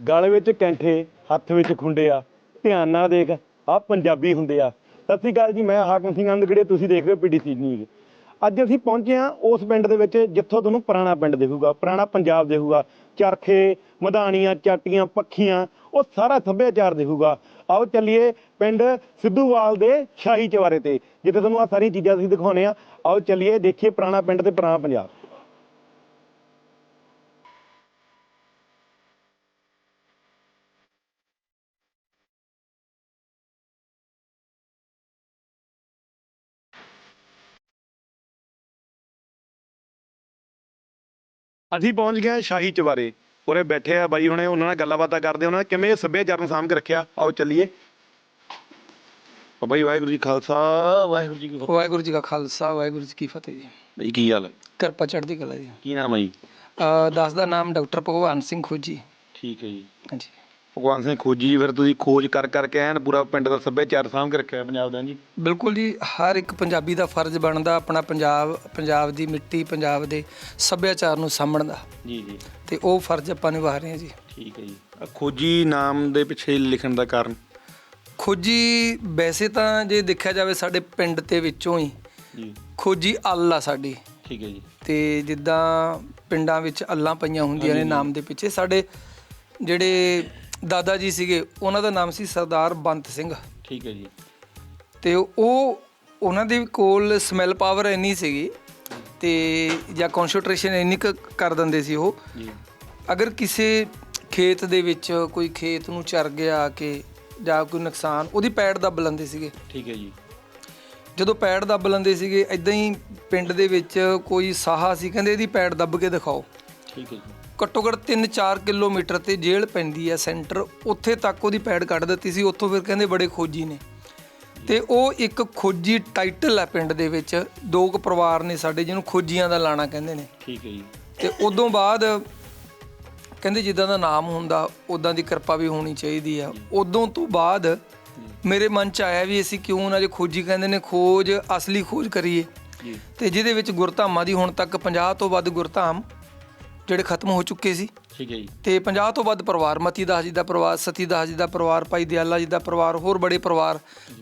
ਗਲ ਵਿੱਚ ਕੈਂਠੇ, ਹੱਥ ਵਿੱਚ ਖੁੰਡੇ ਆ, ਧਿਆਨ ਨਾਲ ਦੇਖ ਆ ਪੰਜਾਬੀ ਹੁੰਦੇ ਆ। ਸਤਿ ਸ਼੍ਰੀ ਅਕਾਲ ਜੀ, ਮੈਂ ਹਾਕਮ ਸਿੰਘ ਅੰਦਗੜੇ ਤੁਸੀਂ ਦੇਖ ਰਹੇ ਹੋ ਪੀਡੀਸੀ ਨਿਊਜ਼। ਅੱਜ ਅਸੀਂ ਪਹੁੰਚੇ ਹਾਂ ਉਸ ਪਿੰਡ ਦੇ ਵਿੱਚ ਜਿੱਥੋਂ ਤੁਹਾਨੂੰ ਪੁਰਾਣਾ ਪਿੰਡ ਦਿਖੂਗਾ, ਪੁਰਾਣਾ ਪੰਜਾਬ ਦੇਖੂਗਾ। ਚਰਖੇ, ਮਧਾਣੀਆਂ, ਚਾਟੀਆਂ, ਪੱਖੀਆਂ, ਉਹ ਸਾਰਾ ਸੱਭਿਆਚਾਰ ਦਿਖੂਗਾ। ਆਓ ਚੱਲੀਏ ਪਿੰਡ ਸਿੱਧੂਵਾਲ ਦੇ ਸ਼ਾਹੀ ਚਵਾਰੇ ਤੇ, ਜਿੱਥੇ ਤੁਹਾਨੂੰ ਆ ਸਾਰੀਆਂ ਚੀਜ਼ਾਂ ਅਸੀਂ ਦਿਖਾਉਣੇ ਆ ਆਓ ਚੱਲੀਏ, ਦੇਖੀਏ ਪੁਰਾਣਾ ਪਿੰਡ ਤੇ ਪੁਰਾਣਾ ਪੰਜਾਬ। ਅਸੀਂ ਪਹੁੰਚ ਗਏ ਹਾਂ ਸ਼ਾਹੀ ਚਵਾਰੇ ਉਰੇ ਬੈਠੇ ਆ ਬਾਈ ਹੁਣੇ ਉਹਨਾਂ ਨਾਲ ਗੱਲਾਂ ਬਾਤਾਂ ਕਰਦੇ ਉਹਨਾਂ ਨੇ ਕਿਵੇਂ ਸੱਭਿਆਚਾਰ ਨੂੰ ਸਾਂਭ ਕੇ ਰੱਖਿਆ। ਆਓ ਚੱਲੀਏ। ਜੀ ਵਾਹਿਗੁਰੂ ਜੀ ਖਾਲਸਾ ਵਾਹਿਗੁਰੂ ਜੀ ਕੀ ਫਤਿਹ। ਵਾਹਿਗੁਰੂ ਜੀ ਕਾ ਖਾਲਸਾ ਵਾਹਿਗੁਰੂ ਜੀ ਕੀ ਫਤਿਹ ਜੀ। ਬਈ ਕੀ ਹਾਲ ਹੈ? ਕਿਰਪਾ ਚੜ੍ਹਦੀ ਕਲਾ ਜੀ। ਕੀ ਨਾਮ ਹੈ ਜੀ? ਅਹ ਦਾਸ ਦਾ ਨਾਮ ਡਾਕਟਰ ਭਗਵਾਨ ਸਿੰਘ ਖੋਜੀ। ਠੀਕ ਹੈ ਜੀ। ਹਾਂਜੀ। ਭਗਵਾਨ ਸਿੰਘ ਖੋਜੀ ਜੀ ਫਿਰ ਤੁਸੀਂ ਖੋਜ ਕਰ ਕਰਕੇ ਐਨ ਪੂਰਾ ਪਿੰਡ ਦਾ ਸੱਭਿਆਚਾਰ ਸਾਂਭ ਕੇ ਰੱਖਿਆ ਪੰਜਾਬ ਦਾ ਜੀ ਬਿਲਕੁਲ ਜੀ ਹਰ ਇੱਕ ਪੰਜਾਬੀ ਦਾ ਫਰਜ਼ ਬਣਦਾ ਆਪਣਾ ਪੰਜਾਬ ਪੰਜਾਬ ਦੀ ਮਿੱਟੀ ਪੰਜਾਬ ਦੇ ਸੱਭਿਆਚਾਰ ਨੂੰ ਸਾਂਭਣ ਦਾ। ਜੀ ਜੀ। ਤੇ ਉਹ ਫਰਜ਼ ਆਪਾਂ ਨਿਭਾ ਰਹੇ ਹਾਂ ਜੀ। ਠੀਕ ਹੈ ਜੀ। ਖੋਜੀ ਨਾਮ ਦੇ ਪਿੱਛੇ ਲਿਖਣ ਦਾ ਕਾਰਨ? ਖੋਜੀ ਵੈਸੇ ਤਾਂ ਜੇ ਦੇਖਿਆ ਜਾਵੇ ਸਾਡੇ ਪਿੰਡ ਦੇ ਵਿੱਚੋਂ ਹੀ ਜੀ। ਖੋਜੀ ਅੱਲ ਆ ਸਾਡੀ। ਠੀਕ ਹੈ ਜੀ। ਤੇ ਜਿੱਦਾਂ ਪਿੰਡਾਂ ਵਿੱਚ ਅੱਲਾਂ ਪਈਆਂ ਹੁੰਦੀਆਂ ਨੇ ਨਾਮ ਦੇ ਪਿੱਛੇ ਸਾਡੇ ਜਿਹੜੇ ਦਾਦਾ ਜੀ ਸੀਗੇ ਉਹਨਾਂ ਦਾ ਨਾਮ ਸੀ ਸਰਦਾਰ ਬੰਤ ਸਿੰਘ। ਠੀਕ ਹੈ ਜੀ। ਤੇ ਉਹ ਉਹਨਾਂ ਦੇ ਕੋਲ ਸਮੈਲ ਪਾਵਰ ਇੰਨੀ ਸੀਗੀ ਤੇ ਜਾਂ ਕਨਸੈਂਟਰੇਸ਼ਨ ਇੰਨੀ ਕੁ ਕਰ ਦਿੰਦੇ ਸੀ ਉਹ। ਜੀ। ਅਗਰ ਕਿਸੇ ਖੇਤ ਦੇ ਵਿੱਚ ਕੋਈ ਖੇਤ ਨੂੰ ਚਰ ਗਿਆ ਕਿ ਜਾਂ ਕੋਈ ਨੁਕਸਾਨ ਉਹਦੀ ਪੈੜ ਦੱਬ ਲੈਂਦੇ ਸੀਗੇ। ਠੀਕ ਹੈ ਜੀ। ਜਦੋਂ ਪੈੜ ਦੱਬ ਲੈਂਦੇ ਸੀਗੇ ਇਦਾਂ ਹੀ ਪਿੰਡ ਦੇ ਵਿੱਚ ਕੋਈ ਸਾਹਾ ਸੀ ਕਹਿੰਦੇ ਇਹਦੀ ਪੈੜ ਦੱਬ ਕੇ ਦਿਖਾਓ। ਠੀਕ ਹੈ ਜੀ। ਘੱਟੋ ਘੱਟ 3-4 ਕਿਲੋਮੀਟਰ ਤੇ ਜੇਲ੍ਹ ਪੈਂਦੀ ਹੈ ਸੈਂਟਰ। ਉੱਥੇ ਤੱਕ ਉਹਦੀ ਪੈੜ ਕੱਢ ਦਿੱਤੀ ਸੀ ਉੱਥੋਂ ਫਿਰ ਕਹਿੰਦੇ ਬੜੇ ਖੋਜੀ ਨੇ। ਤੇ ਉਹ ਇੱਕ ਖੋਜੀ ਟਾਈਟਲ ਹੈ ਪਿੰਡ ਦੇ ਵਿੱਚ। ਦੋ ਕੁ ਪਰਿਵਾਰ ਨੇ ਸਾਡੇ ਜਿਹਨੂੰ ਖੋਜੀਆਂ ਦਾ ਲਾਣਾ ਕਹਿੰਦੇ ਨੇ। ਠੀਕ ਹੈ ਜੀ। ਤੇ ਉਦੋਂ ਬਾਅਦ ਕਹਿੰਦੇ ਜਿੱਦਾਂ ਦਾ ਨਾਮ ਹੁੰਦਾ ਉਦਾਂ ਦੀ ਕਿਰਪਾ ਵੀ ਹੋਣੀ ਚਾਹੀਦੀ ਆ। ਉਦੋਂ ਤੋਂ ਬਾਅਦ ਮੇਰੇ ਮਨ ਚ ਆਇਆ ਵੀ ਅਸੀਂ ਕਿਉਂ ਨਾ ਜੇ ਖੋਜੀ ਕਹਿੰਦੇ ਨੇ ਖੋਜ ਅਸਲੀ ਖੋਜ ਕਰੀਏ। ਤੇ ਜਿਹਦੇ ਵਿੱਚ ਗੁਰਧਾਮਾਂ ਦੀ ਹੁਣ ਤੱਕ 50 ਤੋਂ ਵੱਧ ਗੁਰਧਾਮ ਜਿਹੜੇ ਖਤਮ ਹੋ ਚੁੱਕੇ ਸੀ। ਠੀਕ ਹੈ ਜੀ। ਤੇ 50 ਤੋਂ ਵੱਧ ਪਰਿਵਾਰ ਮਤੀ ਦਾਸ ਜੀ ਦਾ ਪਰਿਵਾਰ ਸਤੀ ਦਾਸ ਜੀ ਦਾ ਪਰਿਵਾਰ ਭਾਈ ਦਿਆਲਾ ਜੀ ਦਾ ਪਰਿਵਾਰ ਹੋਰ ਬੜੇ ਪਰਿਵਾਰ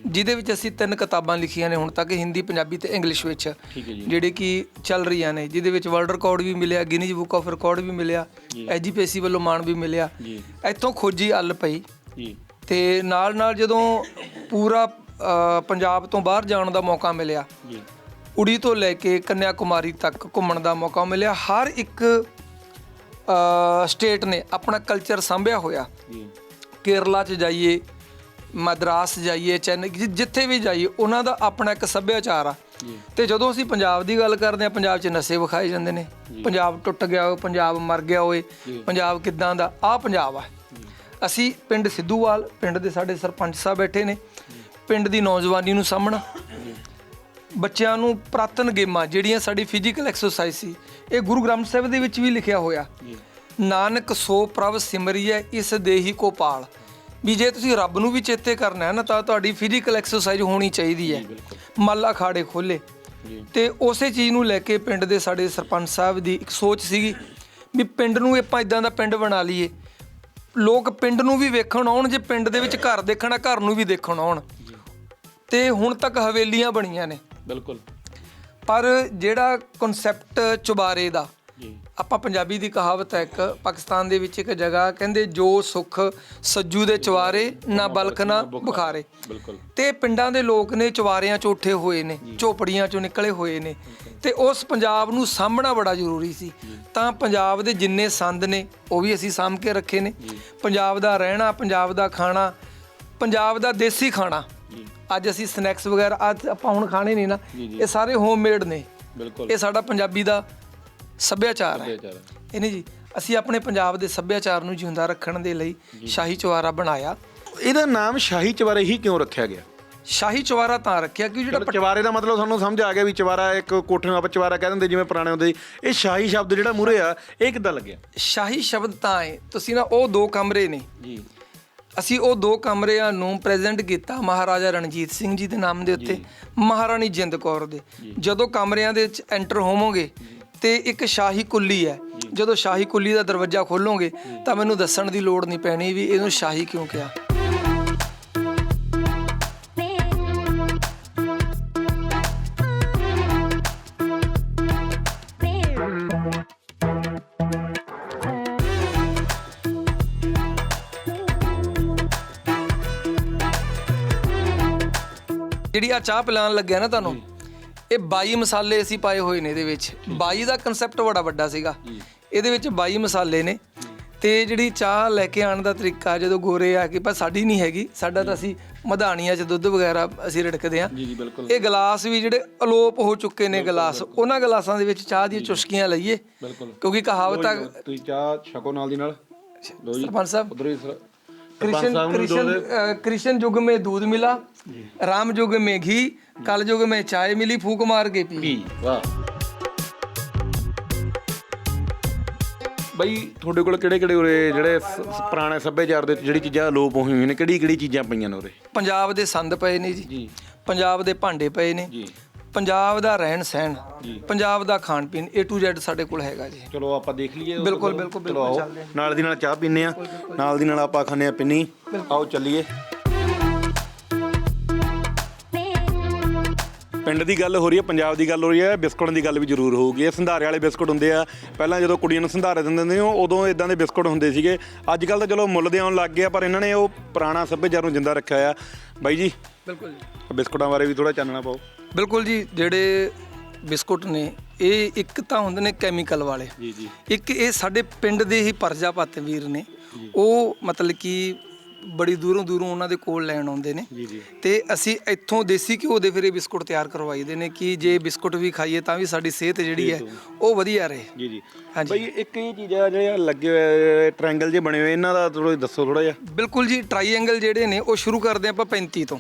ਜਿਹਦੇ ਵਿੱਚ ਅਸੀਂ ਤਿੰਨ ਕਿਤਾਬਾਂ ਲਿਖੀਆਂ ਨੇ ਹੁਣ ਤੱਕ ਹਿੰਦੀ ਪੰਜਾਬੀ ਤੇ ਇੰਗਲਿਸ਼ ਵਿੱਚ। ਠੀਕ ਹੈ ਜੀ। ਜਿਹੜੇ ਕਿ ਚੱਲ ਰਹੀਆਂ ਨੇ ਜਿਹਦੇ ਵਿੱਚ ਵਰਲਡ ਰਿਕਾਰਡ ਵੀ ਮਿਲਿਆ ਗਿਨੀਜ਼ ਬੁੱਕ ਆਫ ਰਿਕਾਰਡ ਵੀ ਮਿਲਿਆ ਐਜੀਪੀਸੀ ਵੱਲੋਂ ਮਾਣ ਵੀ ਮਿਲਿਆ। ਜੀ। ਇੱਥੋਂ ਖੋਜੀ ਅੱਲ ਪਈ। ਜੀ। ਤੇ ਨਾਲ ਨਾਲ ਜਦੋਂ ਪੂਰਾ ਪੰਜਾਬ ਤੋਂ ਬਾਹਰ ਜਾਣ ਦਾ ਮੌਕਾ ਮਿਲਿਆ ਜੀ। ਉੜੀ ਤੋਂ ਲੈ ਕੇ ਕੰਨਿਆ ਕੁਮਾਰੀ ਤੱਕ ਘੁੰਮਣ ਦਾ ਮੌਕਾ ਮਿਲਿਆ ਹਰ ਇੱਕ ਸਟੇਟ ਨੇ ਆਪਣਾ ਕਲਚਰ ਸੰਭਿਆ ਹੋਇਆ। ਜੀ। ਕੇਰਲਾ 'ਚ ਜਾਈਏ ਮਦਰਾਸ ਜਾਈਏ ਚੈਨਈ ਜਿੱਥੇ ਵੀ ਜਾਈਏ ਉਹਨਾਂ ਦਾ ਆਪਣਾ ਇੱਕ ਸੱਭਿਆਚਾਰ ਆ। ਤੇ ਜਦੋਂ ਅਸੀਂ ਪੰਜਾਬ ਦੀ ਗੱਲ ਕਰਦੇ ਆ ਪੰਜਾਬ 'ਚ ਨਸ਼ੇ ਵਿਖਾਏ ਜਾਂਦੇ ਨੇ। ਪੰਜਾਬ ਟੁੱਟ ਗਿਆ ਹੋਏ ਪੰਜਾਬ ਮਰ ਗਿਆ ਹੋਏ ਪੰਜਾਬ ਕਿੱਦਾਂ ਦਾ ਆ ਪੰਜਾਬ ਆ। ਅਸੀਂ ਪਿੰਡ ਸਿੱਧੂਵਾਲ ਪਿੰਡ ਦੇ ਸਾਡੇ ਸਰਪੰਚ ਸਾਹਿਬ ਬੈਠੇ ਨੇ। ਪਿੰਡ ਦੀ ਨੌਜਵਾਨੀ ਨੂੰ ਸਾਹਮਣਾ ਬੱਚਿਆਂ ਨੂੰ ਪ੍ਰਾਤਨ ਗੇਮਾਂ ਜਿਹੜੀਆਂ ਸਾਡੀ ਫਿਜ਼ੀਕਲ ਐਕਸਰਸਾਈਜ਼ ਸੀ ਇਹ ਗੁਰੂ ਗ੍ਰੰਥ ਸਾਹਿਬ ਦੇ ਵਿੱਚ ਵੀ ਲਿਖਿਆ ਹੋਇਆ। ਨਾਨਕ ਸੋ ਪ੍ਰਭ ਸਿਮਰਿਐ ਇਸ ਦੇਹੀ ਕੋ ਪਾਲ ਵੀ ਜੇ ਤੁਸੀਂ ਰੱਬ ਨੂੰ ਵੀ ਚੇਤੇ ਕਰਨਾ ਹੈ ਨਾ ਤਾਂ ਤੁਹਾਡੀ ਫਿਜ਼ੀਕਲ ਐਕਸਰਸਾਈਜ਼ ਹੋਣੀ ਚਾਹੀਦੀ ਹੈ। ਮੱਲ ਅਖਾੜੇ ਖੋਲੇ। ਤੇ ਉਸੇ ਚੀਜ਼ ਨੂੰ ਲੈ ਕੇ ਪਿੰਡ ਦੇ ਸਾਡੇ ਸਰਪੰਚ ਸਾਹਿਬ ਦੀ ਇੱਕ ਸੋਚ ਸੀਗੀ ਵੀ ਪਿੰਡ ਨੂੰ ਆਪਾਂ ਇਦਾਂ ਦਾ ਪਿੰਡ ਬਣਾ ਲਈਏ। ਲੋਕ ਪਿੰਡ ਨੂੰ ਵੀ ਵੇਖਣ ਆਉਣ ਜੇ ਪਿੰਡ ਦੇ ਵਿੱਚ ਘਰ ਦੇਖਣਾ ਘਰ ਨੂੰ ਵੀ ਦੇਖਣ ਆਉਣ। ਤੇ ਹੁਣ ਤੱਕ ਹਵੇਲੀਆਂ ਬਣੀਆਂ ਨੇ। ਬਿਲਕੁਲ। ਪਰ ਜਿਹੜਾ ਕਨਸੈਪਟ ਚੁਬਾਰੇ ਦਾ ਜੀ। ਆਪਾਂ ਪੰਜਾਬੀ ਦੀ ਕਹਾਵਤ ਹੈ ਇੱਕ ਪਾਕਿਸਤਾਨ ਦੇ ਵਿੱਚ ਇੱਕ ਜਗ੍ਹਾ ਕਹਿੰਦੇ ਜੋ ਸੁਖ ਸੱਜੂ ਦੇ ਚਵਾਰੇ ਨਾ ਬਲਖ ਨਾ ਬੁਖਾਰੇ। ਬਿਲਕੁਲ। ਤੇ ਪਿੰਡਾਂ ਦੇ ਲੋਕ ਨੇ ਚਵਾਰਿਆਂ ਚ ਉੱਠੇ ਹੋਏ ਨੇ ਝੋਪੜੀਆਂ ਚੋਂ ਨਿਕਲੇ ਹੋਏ ਨੇ। ਤੇ ਉਸ ਪੰਜਾਬ ਨੂੰ ਸਾਂਭਣਾ ਬੜਾ ਜ਼ਰੂਰੀ ਸੀ। ਤਾਂ ਪੰਜਾਬ ਦੇ ਜਿੰਨੇ ਸੰਦ ਨੇ ਉਹ ਵੀ ਅਸੀਂ ਸਾਂਭ ਕੇ ਰੱਖੇ ਨੇ। ਪੰਜਾਬ ਦਾ ਰਹਿਣਾ ਪੰਜਾਬ ਦਾ ਖਾਣਾ ਪੰਜਾਬ ਦਾ ਦੇਸੀ ਖਾਣਾ। ਅੱਜ ਅਸੀਂ ਸਨੈਕਸ ਵਗੈਰਾ ਅੱਜ ਆਪਾਂ ਹੁਣ ਖਾਣੇ ਨਹੀਂ ਨਾ ਇਹ ਸਾਰੇ ਹੋਮਮੇਡ ਨੇ। ਬਿਲਕੁਲ। ਇਹ ਸਾਡਾ ਪੰਜਾਬੀ ਦਾ ਸੱਭਿਆਚਾਰ ਹੈ। ਇਹ ਨਹੀਂ ਜੀ ਅਸੀਂ ਆਪਣੇ ਪੰਜਾਬ ਦੇ ਸੱਭਿਆਚਾਰ ਨੂੰ ਜਿਉਂਦਾ ਰੱਖਣ ਦੇ ਲਈ ਸ਼ਾਹੀ ਚਵਾਰਾ ਬਣਾਇਆ। ਇਹਦਾ ਨਾਮ ਸ਼ਾਹੀ ਚਵਾਰੇ ਹੀ ਕਿਉਂ ਰੱਖਿਆ ਗਿਆ? ਸ਼ਾਹੀ ਚਵਾਰਾ ਤਾਂ ਰੱਖਿਆ ਕਿ ਜਿਹੜਾ ਚਵਾਰੇ ਦਾ ਮਤਲਬ ਤੁਹਾਨੂੰ ਸਮਝ ਆ ਗਿਆ ਵੀ ਚਵਾਰਾ ਇੱਕ ਕੋਠੇ ਨੂੰ ਆਪਾਂ ਚਵਾਰਾ ਕਹਿ ਦਿੰਦੇ ਜਿਵੇਂ ਪੁਰਾਣੇ ਹੁੰਦੇ ਸੀ। ਇਹ ਸ਼ਾਹੀ ਸ਼ਬਦ ਜਿਹੜਾ ਮੂਰੇ ਆ ਇਹ ਕਿੱਦਾਂ ਲੱਗਿਆ? ਸ਼ਾਹੀ ਸ਼ਬਦ ਤਾਂ ਹੈ ਤੁਸੀਂ ਨਾ ਉਹ ਦੋ ਕਮਰੇ ਨੇ। ਜੀ। ਅਸੀਂ ਉਹ ਦੋ ਕਮਰਿਆਂ ਨੂੰ ਪ੍ਰੈਜ਼ੈਂਟ ਕੀਤਾ ਮਹਾਰਾਜਾ ਰਣਜੀਤ ਸਿੰਘ ਜੀ ਦੇ ਨਾਮ ਦੇ ਉੱਤੇ ਮਹਾਰਾਣੀ ਜਿੰਦ ਕੌਰ ਦੇ। ਜਦੋਂ ਕਮਰਿਆਂ ਦੇ ਵਿੱਚ ਐਂਟਰ ਹੋਵੋਗੇ ਤੇ ਇੱਕ ਸ਼ਾਹੀ ਕੁੱਲੀ ਹੈ। ਜਦੋਂ ਸ਼ਾਹੀ ਕੁੱਲੀ ਦਾ ਦਰਵਾਜ਼ਾ ਖੋਲੋਗੇ ਤਾਂ ਮੈਨੂੰ ਦੱਸਣ ਦੀ ਲੋੜ ਨਹੀਂ ਪੈਣੀ ਵੀ ਇਹਨੂੰ ਸ਼ਾਹੀ ਕਿਉਂ ਕਿਹਾ? ਜਿਹੜੀ ਆ ਚਾਹ ਪਿਲਾਉਣ ਲੱਗਿਆ ਨਾ ਤੁਹਾਨੂੰ ਇਹ 22 ਮਸਾਲੇ ਅਸੀਂ ਪਾਏ ਹੋਏ ਨੇ ਇਹਦੇ ਵਿੱਚ। 22 ਦਾ ਕਨਸੈਪਟ ਬੜਾ ਵੱਡਾ ਸੀਗਾ। ਇਹਦੇ ਵਿੱਚ 22 ਮਸਾਲੇ ਨੇ। ਤੇ ਜਿਹੜੀ ਚਾਹ ਲੈ ਕੇ ਆਉਣ ਦਾ ਤਰੀਕਾ ਜਦੋਂ ਗੋਰੇ ਆ ਕੇ ਪਰ ਸਾਡੀ ਨਹੀਂ ਹੈਗੀ। ਸਾਡਾ ਤਾਂ ਅਸੀਂ ਮਧਾਣੀਆਂ 'ਚ ਦੁੱਧ ਵਗੈਰਾ ਅਸੀਂ ਰੜਕਦੇ ਆ ਜੀ ਜੀ ਬਿਲਕੁਲ। ਇਹ ਗਲਾਸ ਵੀ ਜਿਹੜੇ ਅਲੋਪ ਹੋ ਚੁੱਕੇ ਨੇ ਗਲਾਸ ਉਹਨਾਂ ਗਲਾਸਾਂ ਦੇ ਵਿੱਚ ਚਾਹ ਦੀਆਂ ਚੁਸਕੀਆਂ ਲਈਏ। ਬਿਲਕੁਲ। ਕਿਉਂਕਿ ਕਹਾਵਤ ਆ ਤੁਸੀਂ ਚਾਹ ਛਕੋ ਨਾਲ ਦੀ ਨਾਲ। ਲੋ ਜੀ ਸਰਪੰਚ ਸਾਹਿਬ। ਉਧਰ ਹੀ ਸਰ कृष्ण कृष्ण अ, कृष्ण युग में दूध मिला राम युग में घी कल युग में चाय मिली फूक मार के पी ਪੀ ਵਾਹ ਬਈ ਤੁਹਾਡੇ ਕੋਲ ਕਿਹੜੇ ਕਿਹੜੇ ਉਰੇ ਜਿਹੜੇ ਸ- ਸ- ਪੁਰਾਣੇ ਸੱਭਿਆਚਾਰ ਦੇ ਜਿਹੜੀ ਚੀਜ਼ਾਂ ਲੋਪ ਹੋਈਆਂ ਨੇ ਕਿਹੜੀ ਕਿਹੜੀ ਚੀਜ਼ਾਂ ਪਈਆਂ ਨੇ ਉਰੇ ਪੰਜਾਬ ਦੇ ਸੰਦ ਪਏ ਨੇ ਜੀ ਜੀ ਪੰਜਾਬ ਦੇ ਭਾਂਡੇ ਪਏ ਨੇ ਜੀ ਪੰਜਾਬ ਦਾ ਰਹਿਣ ਸਹਿਣ ਪੰਜਾਬ ਦਾ ਖਾਣ ਪੀਣ A to Z ਸਾਡੇ ਕੋਲ ਹੈਗਾ ਜੀ। ਚਲੋ ਆਪਾਂ ਦੇਖ ਲਈਏ ਉਹ ਬਿਲਕੁਲ, ਤੋਂ। ਬਿਲਕੁਲ, ਚਲੋ ਬਿਲਕੁਲ, ਆਓ। ਚੱਲਦੇ ਹਾਂ। ਨਾਲ ਦੀ ਨਾਲ ਚਾਹ ਪੀਨੇ ਆ ਨਾਲ ਦੀ ਨਾਲ ਆਪਾਂ ਖਾਣੇ ਆ ਪਿੰਨੀ। ਆਓ ਚੱਲੀਏ। ਪਿੰਡ ਦੀ ਗੱਲ ਹੋ ਰਹੀ ਹੈ ਪੰਜਾਬ ਦੀ ਗੱਲ ਹੋ ਰਹੀ ਹੈ ਬਿਸਕੁਟਾਂ ਦੀ ਗੱਲ ਵੀ ਜ਼ਰੂਰ ਹੋਊਗੀ। ਇਹ ਸੰਧਾਰੇ ਵਾਲੇ ਬਿਸਕੁਟ ਹੁੰਦੇ ਆ। ਪਹਿਲਾਂ ਜਦੋਂ ਕੁੜੀਆਂ ਨੂੰ ਸੰਧਾਰੇ ਦਿੰਦੇ ਹੁੰਦੇ ਸੀ ਉਦੋਂ ਇਦਾਂ ਦੇ ਬਿਸਕੁਟ ਹੁੰਦੇ ਸੀਗੇ। ਅੱਜ ਕੱਲ ਤਾਂ ਚਲੋ ਮੁੱਲ ਦੇ ਆਉਣ ਲੱਗ ਗਏ ਆ ਪਰ ਇਹਨਾਂ ਨੇ ਉਹ ਪੁਰਾਣਾ ਸੱਭਿਆਚਾਰ ਨੂੰ ਜਿੰਦਾ ਰੱਖਿਆ ਆ ਬਾਈ ਜੀ ਬਿਲਕੁਲ ਜੀ। ਬਿਸਕੁਟਾਂ ਬਾਰੇ ਵੀ ਥੋੜਾ ਚਾਨਣਾ ਪਾਓ। ਬਿਲਕੁਲ ਜੀ ਜਿਹੜੇ ਬਿਸਕੁਟ ਨੇ ਇਹ ਇੱਕ ਤਾਂ ਹੁੰਦੇ ਨੇ ਕੈਮੀਕਲ ਵਾਲੇ। ਜੀ ਜੀ। ਇੱਕ ਇਹ ਸਾਡੇ ਪਿੰਡ ਦੇ ਹੀ ਪਰਜਾਪਤ ਵੀਰ ਨੇ। ਉਹ ਮਤਲਬ ਕਿ ਬੜੀ ਦੂਰੋਂ ਦੂਰੋਂ ਉਹਨਾਂ ਦੇ ਕੋਲ ਲੈਣ ਆਉਂਦੇ ਨੇ। ਜੀ ਜੀ। ਤੇ ਅਸੀਂ ਇੱਥੋਂ ਦੇਸੀ ਘਿਓ ਦੇ ਫਿਰ ਇਹ ਬਿਸਕੁਟ ਤਿਆਰ ਕਰਵਾਈਦੇ ਨੇ ਕਿ ਜੇ ਬਿਸਕੁਟ ਵੀ ਖਾਈਏ ਤਾਂ ਵੀ ਸਾਡੀ ਸਿਹਤ ਜਿਹੜੀ ਹੈ ਉਹ ਵਧੀਆ ਰਹੇ। ਜੀ ਜੀ। ਹਾਂਜੀ। ਬਈ ਇੱਕ ਇਹ ਚੀਜ਼ਾਂ ਜਿਹੜੇ ਲੱਗੇ ਹੋਏ ਟ੍ਰਾਇੰਗਲ ਜੇ ਬਣੇ ਹੋਏ ਇਹਨਾਂ ਦਾ ਥੋੜਾ ਦੱਸੋ ਥੋੜਾ ਜਿਹਾ। ਬਿਲਕੁਲ ਜੀ ਟ੍ਰਾਈਐਂਗਲ ਜਿਹੜੇ ਨੇ ਉਹ ਸ਼ੁਰੂ ਕਰਦੇ ਆਪਾਂ 35 ਤੋਂ।